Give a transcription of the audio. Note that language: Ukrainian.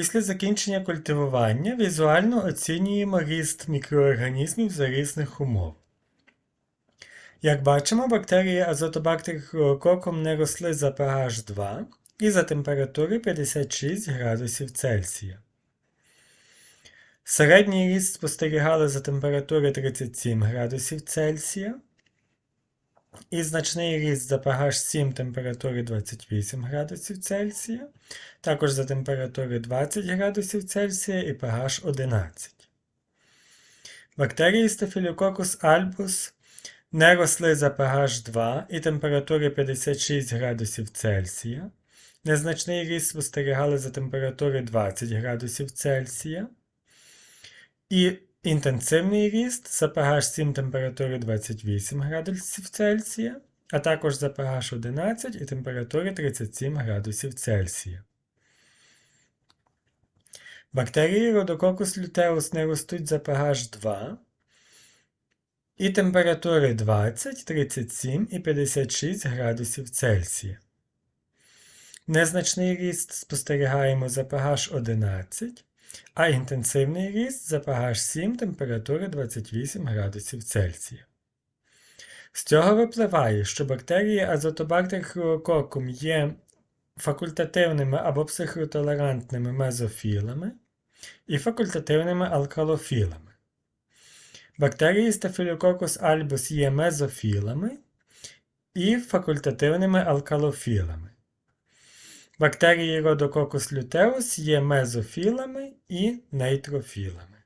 Після закінчення культивування візуально оцінюємо ріст мікроорганізмів за різних умов. Як бачимо, бактерії азотобактер хлорококом не росли за pH 2 і за температури 56 градусів Цельсія. Середній ріст спостерігали за температури 37 градусів Цельсія. І значний ріст за pH 7 температури 28 градусів Цельсія, також за температури 20 градусів Цельсія і pH 11. Бактерії Staphylococcus albus не росли за pH 2 і температури 56 градусів Цельсія. Незначний ріст спостерігали за температури 20 градусів Цельсія. І інтенсивний ріст за pH 7 температури 28 градусів Цельсія, а також pH 11 і температури 37 градусів Цельсія. Бактерії Rhodococcus luteus не ростуть за pH 2 і температури 20, 37 і 56 градусів Цельсія. Незначний ріст спостерігаємо за pH 11 а інтенсивний ріст за pH 7 температури 28 градусів Цельсія. З цього випливає, що бактерії азотобактер хлорококум є факультативними або психотолерантними мезофілами і факультативними алкалофілами. Бактерії Staphylococcus albus є мезофілами і факультативними алкалофілами. Бактерії Rhodococcus luteus є мезофілами і нейтрофілами.